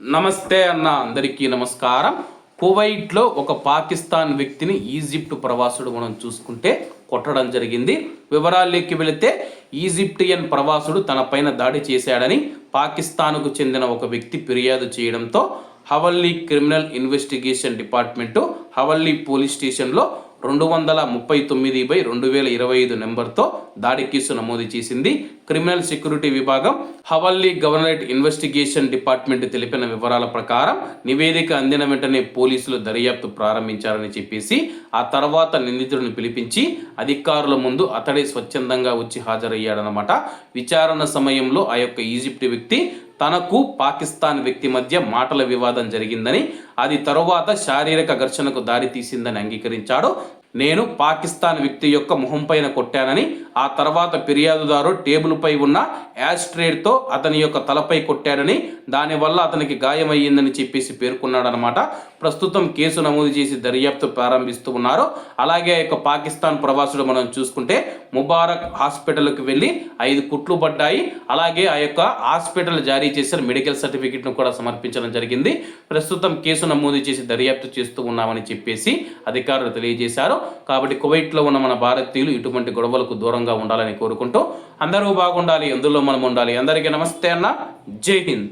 నమస్తే అన్న అందరికీ నమస్కారం. కువైట్లో ఒక పాకిస్తాన్ వ్యక్తిని ఈజిప్ట్ ప్రవాసుడు మనం చూసుకుంటే కొట్టడం జరిగింది. వివరాల్లోకి వెళితే ఈజిప్టియన్ ప్రవాసుడు తనపైన దాడి చేశాడని పాకిస్తాన్కు చెందిన ఒక వ్యక్తి ఫిర్యాదు చేయడంతో Hawally criminal investigation department Hawally police స్టేషన్లో రెండు వందల ముప్పై తొమ్మిది బై రెండు వేల ఇరవై ఐదు నెంబర్తో దాడి కేసు నమోదు చేసింది క్రిమినల్ సెక్యూరిటీ విభాగం. హవల్లీ గవర్నరేట్ ఇన్వెస్టిగేషన్ డిపార్ట్మెంట్ తెలిపిన వివరాల ప్రకారం నివేదిక అందిన వెంటనే పోలీసులు దర్యాప్తు ప్రారంభించారని చెప్పేసి ఆ తర్వాత నిందితుడిని పిలిపించి అధికారుల ముందు అతడే స్వచ్ఛందంగా వచ్చి హాజరయ్యాడనమాట విచారణ సమయంలో ఆ యొక్క ఈజిప్ట్ వ్యక్తి తనకు పాకిస్తాన్ వ్యక్తి మధ్య మాటల వివాదం జరిగిందని అది తరువాత శారీరక ఘర్షణకు దారి తీసిందని అంగీకరించాడు. నేను పాకిస్తాన్ వ్యక్తి యొక్క మొహం పైన కొట్టానని ఆ తర్వాత ఫిర్యాదుదారు టేబుల్పై ఉన్న యాస్ట్రేడ్తో అతని యొక్క తలపై కొట్టాడని దానివల్ల అతనికి గాయమయ్యిందని చెప్పేసి పేర్కొన్నాడనమాట ప్రస్తుతం కేసు నమోదు చేసి దర్యాప్తు ప్రారంభిస్తూ ఉన్నారు. అలాగే ఆ యొక్క పాకిస్తాన్ ప్రవాసుడు మనం చూసుకుంటే ముబారక్ హాస్పిటల్కి వెళ్ళి ఐదు కుట్లు పడ్డాయి. అలాగే ఆ యొక్క హాస్పిటల్ జారీ చేసిన మెడికల్ సర్టిఫికెట్ను కూడా సమర్పించడం జరిగింది. ప్రస్తుతం కేసు నమోదు చేసి దర్యాప్తు చేస్తూ ఉన్నామని చెప్పేసి అధికారులు తెలియజేశారు. కాబట్టి కువైట్లో ఉన్న మన భారతీయులు ఇటువంటి గొడవలకు దూరంగా ఉండాలని కోరుకుంటూ అందరూ బాగుండాలి అందులో మనం ఉండాలి. అందరికీ నమస్తే అన్న. జై హింద్.